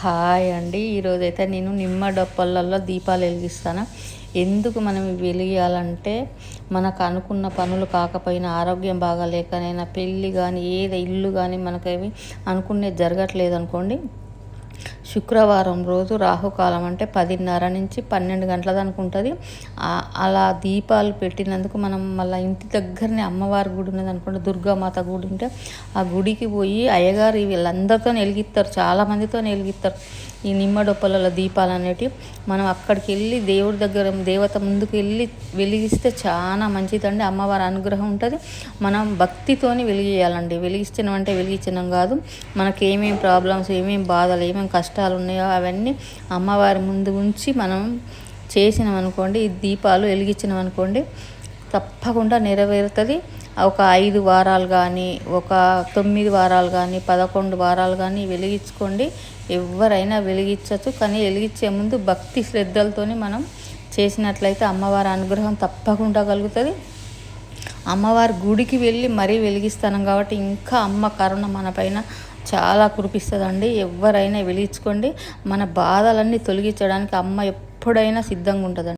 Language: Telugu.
హాయ్ అండి. ఈరోజైతే నేను నిమ్మ డప్పలలో దీపాలు వెలిగిస్తాను. ఎందుకు మనం ఇవి మనకు అనుకున్న పనులు కాకపోయినా ఆరోగ్యం బాగాలేకనైనా పెళ్ళి కానీ ఏదో ఇల్లు కానీ మనకేవి అనుకునేది జరగట్లేదు అనుకోండి శుక్రవారం రోజు రాహుకాలం అంటే పదిన్నర నుంచి పన్నెండు గంటల దానికి ఉంటుంది. అలా దీపాలు పెట్టినందుకు మనం మళ్ళీ ఇంటి దగ్గరనే అమ్మవారి గుడి ఉన్నది అనుకోండి దుర్గామాత గుడి ఉంటే ఆ గుడికి పోయి అయ్యగారు వీళ్ళందరితో వెలిగిస్తారు చాలామందితో వెలిగిస్తారు ఈ నిమ్మడొప్పలలో దీపాలు అనేటివి మనం అక్కడికి వెళ్ళి దేవుడి దగ్గర దేవత ముందుకు వెళ్ళి వెలిగిస్తే చాలా మంచిదండి. అమ్మవారి అనుగ్రహం ఉంటుంది. మనం భక్తితోని వెలిగియాలండి. వెలిగించడం అంటే వెలిగించడం కాదు. మనకి ఏమేమి ప్రాబ్లమ్స్ ఏమేమి బాధలు ఏమేమి కష్టాలు ఉన్నాయో అవన్నీ అమ్మవారి ముందు ఉంచి మనం చేసినాం అనుకోండి ఈ దీపాలు వెలిగించినాం అనుకోండి తప్పకుండా నెరవేరుతుంది. ఒక ఐదు వారాలు కానీ ఒక తొమ్మిది వారాలు కానీ పదకొండు వారాలు కానీ వెలిగించుకోండి. ఎవరైనా వెలిగించచ్చు కానీ వెలిగించే ముందు భక్తి శ్రద్ధలతోనే మనం చేసినట్లయితే అమ్మవారి అనుగ్రహం తప్పకుండా కలుగుతుంది. అమ్మవారి గుడికి వెళ్ళి మరీ వెలిగిస్తాను కాబట్టి ఇంకా అమ్మ కరుణ మన పైన చాలా కురిపిస్తుందండి. ఎవరైనా వెలిగించుకోండి. మన బాధలన్నీ తొలగించడానికి అమ్మ ఎప్పుడైనా సిద్ధంగా ఉంటుందండి